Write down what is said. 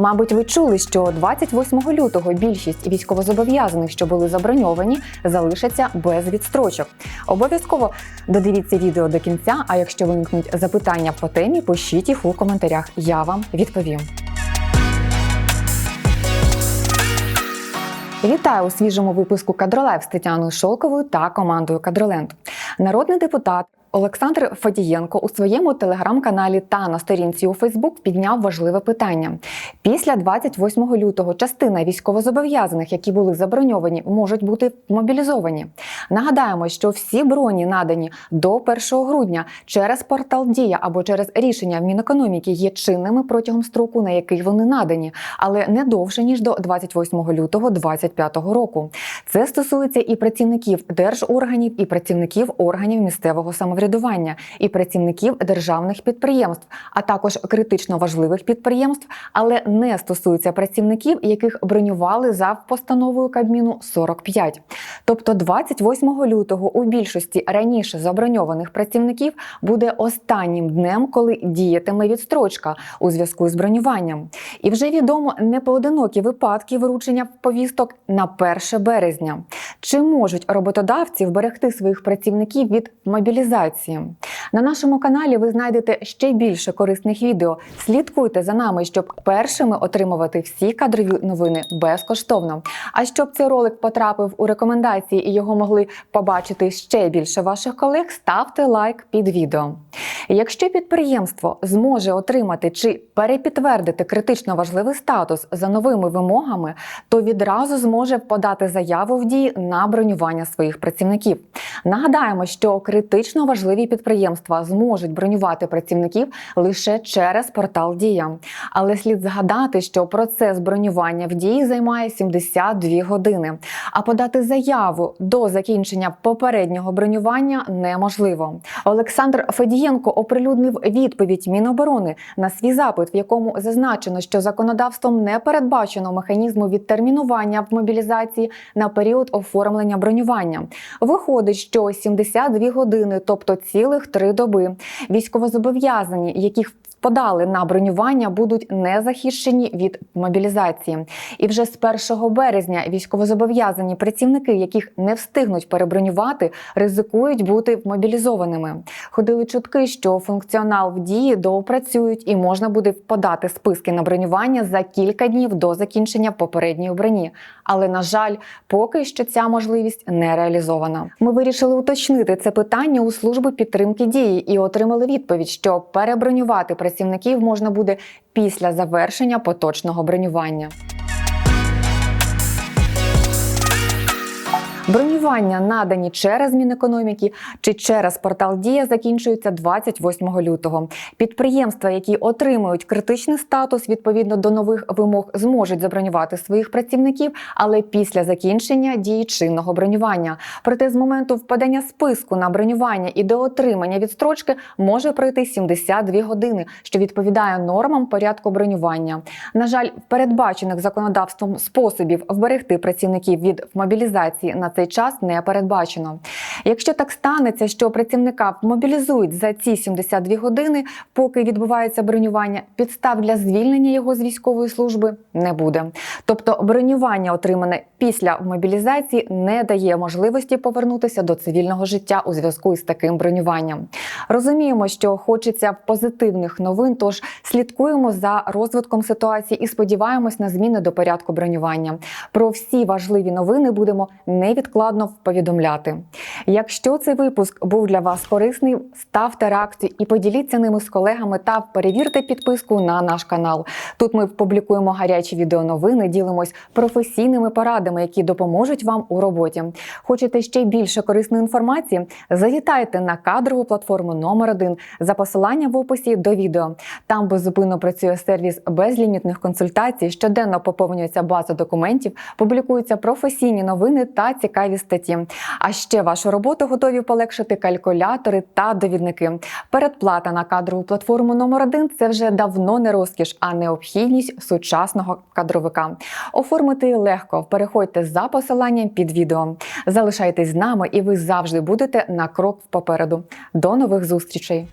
Мабуть, ви чули, що 28 лютого більшість військовозобов'язаних, що були заброньовані, залишаться без відстрочок. Обов'язково додивіться відео до кінця. А якщо виникнуть запитання по темі, пишіть їх у коментарях. Я вам відповім. Вітаю у свіжому випуску Кадролайв з Тетяною Шолковою та командою Кадроленд. Народний депутат Олександр Фадієнко у своєму телеграм-каналі та на сторінці у Фейсбук підняв важливе питання. Після 28 лютого частина військовозобов'язаних, які були заброньовані, можуть бути мобілізовані. Нагадаємо, що всі броні надані до 1 грудня через портал Дія або через рішення в Мінекономіки є чинними протягом строку, на який вони надані, але не довше ніж до 28 лютого 2025 року. Це стосується і працівників держорганів, і працівників органів місцевого самоврядування, і працівників державних підприємств, а також критично важливих підприємств, але не стосується працівників, яких бронювали за постановою Кабміну 45. Тобто 28 лютого у більшості раніше заброньованих працівників буде останнім днем, коли діятиме відстрочка у зв'язку з бронюванням. І вже відомо непоодинокі випадки виручення повісток на 1 березня. Чи можуть роботодавці вберегти своїх працівників від мобілізації? На нашому каналі ви знайдете ще більше корисних відео. Слідкуйте за нами, щоб першими отримувати всі кадрові новини безкоштовно. А щоб цей ролик потрапив у рекомендації і його могли побачити ще більше ваших колег, ставте лайк під відео. Якщо підприємство зможе отримати чи перепідтвердити критично важливий статус за новими вимогами, то відразу зможе подати заяву в дії на бронювання своїх працівників. Нагадаємо, що критично важливі підприємства зможуть бронювати працівників лише через портал Дія. Але слід згадати, що процес бронювання в дії займає 72 години. А подати заяву до закінчення попереднього бронювання неможливо. Олександр Федієнко оприлюднив відповідь Міноборони на свій запит, в якому зазначено, що законодавством не передбачено механізму відтермінування в мобілізації на період оформлення бронювання. Виходить, що 72 години, тобто цілих три доби, військовозобов'язані, яких Подали на бронювання будуть не захищені від мобілізації, і вже з 1 березня військовозобов'язані працівники, яких не встигнуть перебронювати, ризикують бути мобілізованими. Ходили чутки, що функціонал в дії доопрацюють і можна буде подати списки на бронювання за кілька днів до закінчення попередньої броні. Але на жаль, поки що ця можливість не реалізована. Ми вирішили уточнити це питання у служби підтримки дії і отримали відповідь, що перебронювати працівників можна буде після завершення поточного бронювання. Бронювання надані через Мінекономіки чи через портал Дія закінчуються 28 лютого. Підприємства, які отримують критичний статус відповідно до нових вимог, зможуть забронювати своїх працівників, але після закінчення дії чинного бронювання. Проте з моменту впадання списку на бронювання і до отримання відстрочки може пройти 72 години, що відповідає нормам порядку бронювання. На жаль, передбачених законодавством способів вберегти працівників від мобілізації на цей час не передбачено. Якщо так станеться, що працівника мобілізують за ці 72 години, поки відбувається бронювання, підстав для звільнення його з військової служби не буде. Тобто бронювання, отримане після мобілізації, не дає можливості повернутися до цивільного життя у зв'язку із таким бронюванням. Розуміємо, що хочеться позитивних новин, тож слідкуємо за розвитком ситуації і сподіваємось на зміни до порядку бронювання. Про всі важливі новини будемо невідкладно повідомляти. Якщо цей випуск був для вас корисний, ставте реакцію і поділіться ними з колегами та перевірте підписку на наш канал. Тут ми публікуємо гарячі відеоновини, ділимось професійними порадами, які допоможуть вам у роботі. Хочете ще більше корисної інформації? Завітайте на кадрову платформу номер 1 за посиланням в описі до відео. Там беззупинно працює сервіс безлімітних консультацій, щоденно поповнюється база документів, публікуються професійні новини та цікаві статті. А ще вашу роботу готові полегшити калькулятори та довідники. Передплата на кадрову платформу номер 1 це вже давно не розкіш, а необхідність сучасного кадровика. Оформити легко. Переходьте за посиланням під відео. Залишайтесь з нами, і ви завжди будете на крок попереду. До нових зустрічей!